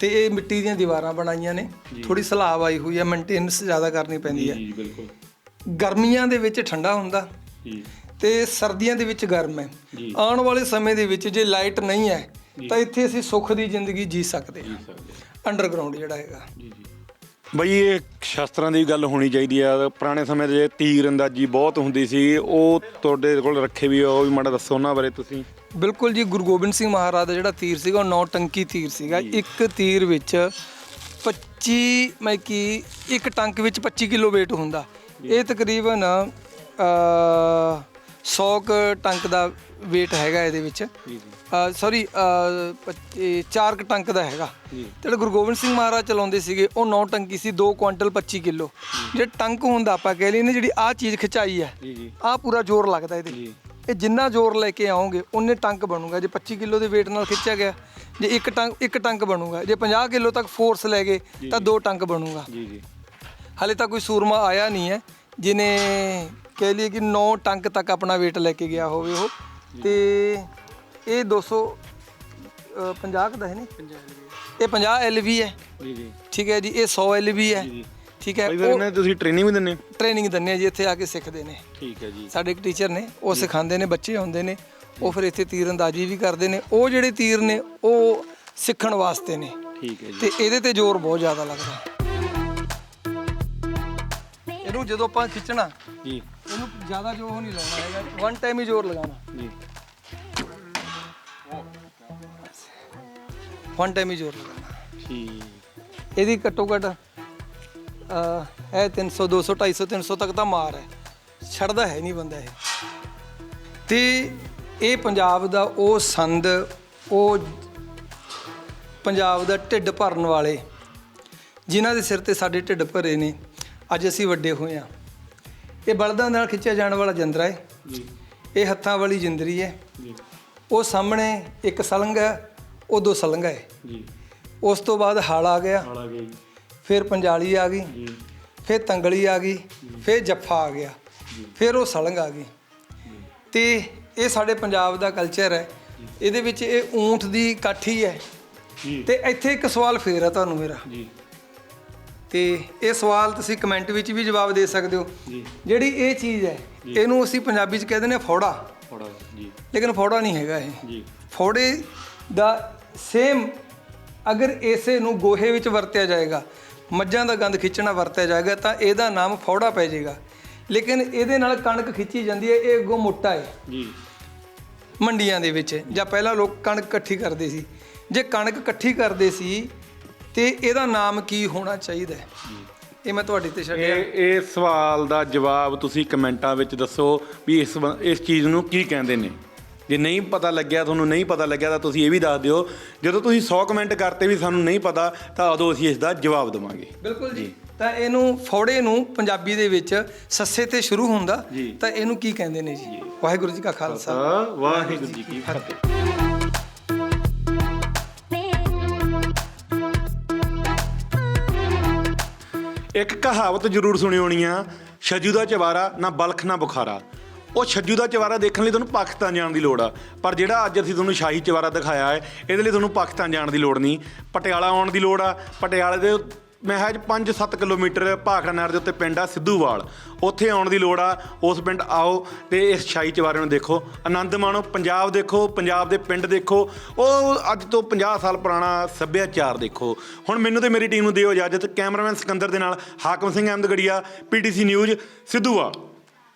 ਤੇ ਇਹ ਮਿੱਟੀ ਦੀਆਂ ਦੀਵਾਰਾਂ ਬਣਾਈਆਂ ਨੇ। ਥੋੜੀ ਸਲਾਬ ਆਈ ਹੋਈ ਹੈ ਮੇਨਟੇਨੈਂਸ ਜ਼ਿਆਦਾ ਕਰਨੀ ਪੈਂਦੀ ਹੈ ਜੀ ਬਿਲਕੁਲ। ਗਰਮੀਆਂ ਦੇ ਵਿੱਚ ਠੰਡਾ ਹੁੰਦਾ। ਜੀ। ਤੇ ਸਰਦੀਆਂ ਦੇ ਵਿੱਚ ਗਰਮ ਹੈ। ਆਉਣ ਵਾਲੇ ਸਮੇਂ ਦੇ ਵਿੱਚ ਜੇ ਲਾਈਟ ਨਹੀਂ ਹੈ ਤਾਂ ਇੱਥੇ ਅਸੀਂ ਸੁੱਖ ਦੀ ਜ਼ਿੰਦਗੀ ਜੀ ਸਕਦੇ ਹਾਂ। ਅੰਡਰਗਰਾਉਂਡ ਜਿਹੜਾ ਹੈਗਾ। ਜੀ ਜੀ। ਬਈ ਇਹ ਸ਼ਾਸਤਰਾਂ ਦੀ ਗੱਲ ਹੋਣੀ ਚਾਹੀਦੀ ਆ। ਪੁਰਾਣੇ ਸਮੇਂ ਦੇ ਤੀਰ ਅੰਦਾਜ਼ੀ ਬਹੁਤ ਹੁੰਦੀ ਸੀ ਉਹ ਤੁਹਾਡੇ ਕੋਲ ਰੱਖੇ ਵੀ ਆ, ਉਹ ਵੀ ਮਾੜਾ ਦੱਸੋ ਉਹਨਾਂ ਬਾਰੇ ਤੁਸੀਂ। ਬਿਲਕੁਲ ਜੀ ਗੁਰੂ ਗੋਬਿੰਦ ਸਿੰਘ ਮਹਾਰਾਜ ਦਾ ਜਿਹੜਾ ਤੀਰ ਸੀਗਾ ਉਹ ਨੌ ਟੰਕੀ ਤੀਰ ਸੀਗਾ। ਇੱਕ ਤੀਰ ਵਿੱਚ 25 ਮੈਂ ਕੀ ਇੱਕ ਟੰਕ ਵਿੱਚ 25 ਕਿਲੋ weight ਹੁੰਦਾ। ਇਹ ਤਕਰੀਬਨ ਅ 100 ਕ ਟੰਕ ਦਾ weight ਹੈਗਾ ਇਹਦੇ ਵਿੱਚ। ਜੀ ਸੌਰੀ 4 ਕ ਟੰਕ ਦਾ ਹੈਗਾ। ਜੀ। ਜਿਹੜਾ ਗੁਰੂ ਗੋਬਿੰਦ ਸਿੰਘ ਮਹਾਰਾਜ ਚਲਾਉਂਦੇ ਸੀਗੇ ਉਹ 9 ਟੰਕੀ ਸੀ 2 ਕੁਇੰਟਲ 25 ਕਿਲੋ। ਜੇ। ਟੰਕ ਹੁੰਦਾ ਆਪਾਂ ਕਹਿ ਲਈਏ ਨਾ ਜਿਹੜੀ ਆ ਚੀਜ਼ ਖਿਚਾਈ ਹੈ ਆ ਪੂਰਾ ਜ਼ੋਰ ਲੱਗਦਾ ਇਹਦੇ। ਇਹ ਜਿੰਨਾ ਜ਼ੋਰ ਲੈ ਕੇ ਆਓਗੇ ਉਨੇ ਟੰਕ ਬਣੂਗਾ। ਜੇ 25 ਕਿਲੋ ਦੇ weight ਨਾਲ ਖਿੱਚਿਆ ਗਿਆ ਜੇ ਇੱਕ ਟੰਕ ਇੱਕ ਟੰਕ ਬਣੂਗਾ। ਜੇ 50 ਕਿਲੋ ਤੱਕ ਫੋਰਸ ਲੈ ਗਏ ਤਾਂ ਦੋ ਟੰਕ ਬਣੂਗਾ। ਜੀ ਜੀ। ਹਲੇ ਤਾਂ ਕੋਈ ਸੂਰਮਾ ਆਇਆ ਨਹੀਂ ਹੈ ਜਿਨੇ ਕਹਿ ਲਈਏ ਕਿ 9 ਟੰਕ ਤੱਕ ਆਪਣਾ weight ਲੈ ਕੇ ਗਿਆ ਹੋਵੇ ਉਹ। ਤੇ ਇਹ 200 ਅ, 50 ਦਾ ਹੈ ਨਹੀਂ? ਇਹ 50 LV ਹੈ। ਜੀ ਜੀ। ਠੀਕ ਹੈ ਜੀ ਇਹ 100 LV ਹੈ। ਠੀਕ ਹੈ ਬਈ ਫਿਰ ਇਹਨਾਂ ਦੀ ਤੁਸੀਂ ਟ੍ਰੇਨਿੰਗ ਵੀ ਦਿੰਦੇ ਹੋ? ਟ੍ਰੇਨਿੰਗ ਦਿੰਦੇ ਆ ਜੀ ਇੱਥੇ ਆ ਕੇ ਸਿੱਖਦੇ ਨੇ। ਠੀਕ ਹੈ ਜੀ। ਸਾਡੇ ਇੱਕ ਟੀਚਰ ਨੇ ਉਹ ਸਿਖਾਉਂਦੇ ਨੇ ਬੱਚੇ ਆਉਂਦੇ ਨੇ ਉਹ ਫਿਰ ਇੱਥੇ ਤੀਰ ਅੰਦਾਜ਼ੀ ਵੀ ਕਰਦੇ ਨੇ। ਉਹ ਜਿਹੜੇ ਤੀਰ ਨੇ ਉਹ ਸਿੱਖਣ ਵਾਸਤੇ ਨੇ। ਠੀਕ ਹੈ ਜੀ। ਤੇ ਇਹਦੇ ਤੇ ਜ਼ੋਰ ਬਹੁਤ ਜ਼ਿਆਦਾ ਲੱਗਦਾ। ਇਹਨੂੰ ਜਦੋਂ ਆਪਾਂ ਖਿੱਚਣਾ ਜੀ। ਇਹਨੂੰ ਜ਼ਿਆਦਾ ਜ਼ੋਰ ਨਹੀਂ ਲਾਉਣਾ ਹੈਗਾ। ਵਨ ਟਾਈਮ ਹੀ ਜ਼ੋਰ ਲਗਾਉਣਾ। ਜੀ। ਵਨ ਟਾਈਮ ਹੀ ਜ਼ੋਰ ਲਗਾਉਣਾ। ਠੀਕ। ਇਹਦੀ ਘੱਟੋ ਘੱਟ ਇਹ 300 200 250 300 ਤੱਕ ਤਾਂ ਮਾਰ ਹੈ। ਛੱਡਦਾ ਹੈ ਨਹੀਂ ਬੰਦਾ ਇਹ। ਤੇ ਇਹ ਪੰਜਾਬ ਦਾ ਉਹ ਸੰਦ ਉਹ ਪੰਜਾਬ ਦਾ ਢਿੱਡ ਭਰਨ ਵਾਲੇ ਜਿਨ੍ਹਾਂ ਦੇ ਸਿਰ ਤੇ ਸਾਡੇ ਢਿੱਡ ਭਰੇ ਨੇ ਅੱਜ ਅਸੀਂ ਵੱਡੇ ਹੋਏ ਆ ਇਹ ਬਲਦਾਂ ਨਾਲ ਖਿੱਚਿਆ ਜਾਣ ਵਾਲਾ ਜੰਦਰਾ ਹੈ। ਜੀ। ਇਹ ਹੱਥਾਂ ਵਾਲੀ ਜਿੰਦਰੀ ਹੈ। ਜੀ। ਉਹ ਸਾਹਮਣੇ ਇੱਕ ਸਲੰਗ ਹੈ ਉਹ ਦੋ ਸਲੰਗਾ ਹੈ। ਜੀ। ਉਸ ਤੋਂ ਬਾਅਦ ਹਲ ਆ ਗਿਆ। ਹਾਲਾ ਗਈ ਫਿਰ ਪੰਜਾਲੀ ਆ ਗਈ। ਜੀ। ਫਿਰ ਤੰਗਲੀ ਆ ਗਈ। ਫਿਰ ਜੱਫਾ ਆ ਗਿਆ। ਫਿਰ ਉਹ ਸਲੰਗ ਆ ਗਈ। ਤੇ ਇਹ ਸਾਡੇ ਪੰਜਾਬ ਦਾ ਕਲਚਰ ਹੈ। ਇਹਦੇ ਵਿੱਚ ਇਹ ਊਂਠ ਦੀ ਕਾਠੀ ਹੈ। ਜੀ। ਤੇ ਇੱਥੇ ਇੱਕ ਸਵਾਲ ਫੇਰ ਹੈ ਤੁਹਾਨੂੰ ਮੇਰਾ। ਜੀ। ਤੇ ਇਹ ਸਵਾਲ ਤੁਸੀਂ ਕਮੈਂਟ ਵਿੱਚ ਵੀ ਜਵਾਬ ਦੇ ਸਕਦੇ ਹੋ। ਜੀ। ਜਿਹੜੀ ਇਹ ਚੀਜ਼ ਹੈ ਇਹਨੂੰ ਅਸੀਂ ਪੰਜਾਬੀ 'ਚ ਕਹਿੰਦੇ ਨੇ ਫੋੜਾ। ਥੋੜਾ ਜੀ। ਲੇਕਿਨ ਫੋੜਾ ਨਹੀਂ ਹੈਗਾ ਇਹ। ਜੀ। ਫੋੜੇ ਦਾ ਸੇਮ ਅਗਰ ਇਸੇ ਨੂੰ ਗੋਹੇ ਵਿੱਚ ਵਰਤਿਆ ਜਾਏਗਾ ਮੱਝਾਂ ਦਾ ਗੰਦ ਖਿੱਚਣਾ ਵਰਤਿਆ ਜਾਏਗਾ ਤਾਂ ਇਹਦਾ ਨਾਮ ਫੋੜਾ ਪੈ ਜਾਏਗਾ। ਲੇਕਿਨ ਇਹਦੇ ਨਾਲ ਕਣਕ ਖਿੱਚੀ ਜਾਂਦੀ ਹੈ ਇਹ ਅੱਗੋਂ ਮੋਟਾ ਹੈ। ਜੀ। ਮੰਡੀਆਂ ਦੇ ਵਿੱਚ ਜਾਂ ਪਹਿਲਾਂ ਲੋਕ ਕਣਕ ਇਕੱਠੀ ਕਰਦੇ ਸੀ। ਜੇ ਕਣਕ ਇਕੱਠੀ ਕਰਦੇ ਸੀ ਤੇ ਇਹਦਾ ਨਾਮ ਕੀ ਹੋਣਾ ਚਾਹੀਦਾ ਹੈ? ਇਹ ਮੈਂ ਤੁਹਾਡੇ ਤੇ ਛੱਡਿਆ। ਇਹ ਇਹ ਸਵਾਲ ਦਾ ਜਵਾਬ ਤੁਸੀਂ ਕਮੈਂਟਾਂ ਵਿੱਚ ਦੱਸੋ ਵੀ ਇਸ ਬ- ਇਸ ਚੀਜ਼ ਨੂੰ ਕੀ ਕਹਿੰਦੇ ਨੇ। ਜੇ ਨਹੀਂ ਪਤਾ ਲੱਗਿਆ ਤੁਹਾਨੂੰ ਨਹੀਂ ਪਤਾ ਲੱਗਿਆ ਤਾਂ ਤੁਸੀਂ ਇਹ ਵੀ ਦੱਸ ਦਿਓ। ਜਦੋਂ ਤੁਸੀਂ 100 ਕਮੈਂਟ ਕਰਤੇ ਵੀ ਸਾਨੂੰ ਨਹੀਂ ਪਤਾ ਤਾਂ ਉਦੋਂ ਅਸੀਂ ਇਸ ਦਾ ਜਵਾਬ ਦੇਵਾਂਗੇ। ਬਿਲਕੁਲ ਜੀ। ਤਾਂ ਇਹਨੂੰ ਫੋੜੇ ਨੂੰ ਪੰਜਾਬੀ ਦੇ ਵਿੱਚ ਸੱਸੇ ਤੇ ਸ਼ੁਰੂ ਹੁੰਦਾ। ਤਾਂ ਇਹਨੂੰ ਕੀ ਕਹਿੰਦੇ ਨੇ ਜੀ। ਵਾਹਿਗੁਰੂ ਜੀ ਕਾ ਖਾਲਸਾ। ਵਾਹਿਗੁਰੂ ਜੀ ਕੀ ਫਤਿਹ। ਇੱਕ ਕਹਾਵਤ ਜ਼ਰੂਰ ਸੁਣੀ ਹੋਣੀ ਆ, ਛੱਜੂ ਦਾ ਚਵਾਰਾ, ਨਾ ਬਲਖ, ਨਾ ਬੁਖਾਰਾ। ਉਹ ਛੱਜੂ ਦਾ ਚਵਾਰਾ ਦੇਖਣ ਲਈ ਤੁਹਾਨੂੰ ਪਾਕਿਸਤਾਨ ਜਾਣ ਦੀ ਲੋੜ ਆ। ਪਰ ਜਿਹੜਾ ਅੱਜ ਅਸੀਂ ਤੁਹਾਨੂੰ ਸ਼ਾਹੀ ਚਵਾਰਾ ਦਿਖਾਇਆ ਹੈ, ਇਹਦੇ ਲਈ ਤੁਹਾਨੂੰ ਪਾਕਿਸਤਾਨ ਜਾਣ ਦੀ ਲੋੜ ਨਹੀਂ। ਪਟਿਆਲਾ ਆਉਣ ਦੀ ਲੋੜ ਆ। ਪਟਿਆਲੇ ਦੇ ਮਹਿਜ 5-7 ਕਿਲੋਮੀਟਰ ਭਾਖੜਾ ਨਹਿਰ ਦੇ ਉੱਤੇ ਪਿੰਡ ਆ ਸਿੱਧੂਵਾਲ। ਉੱਥੇ ਆਉਣ ਦੀ ਲੋੜ ਆ। ਉਸ ਪਿੰਡ ਆਓ ਤੇ ਇਸ ਛਾਈ ਚਵਾਰੇ ਨੂੰ ਦੇਖੋ। ਆਨੰਦ ਮਾਣੋ। ਪੰਜਾਬ ਦੇਖੋ। ਪੰਜਾਬ ਦੇ ਪਿੰਡ ਦੇਖੋ। ਉਹ ਅੱਜ ਤੋਂ 50 ਸਾਲ ਪੁਰਾਣਾ ਸੱਭਿਆਚਾਰ ਦੇਖੋ। ਹੁਣ ਮੈਨੂੰ ਤੇ ਮੇਰੀ ਟੀਮ ਨੂੰ ਦਿਓ ਇਜਾਜ਼ਤ। ਕੈਮਰਾਮੈਨ ਸਿਕੰਦਰ ਦੇ ਨਾਲ ਹਾਕਮ ਸਿੰਘ ਅਹਿਮਦਗੜੀਆ, ਪੀਟੀਸੀ ਨਿਊਜ਼, ਸਿੱਧੂਵਾਲ।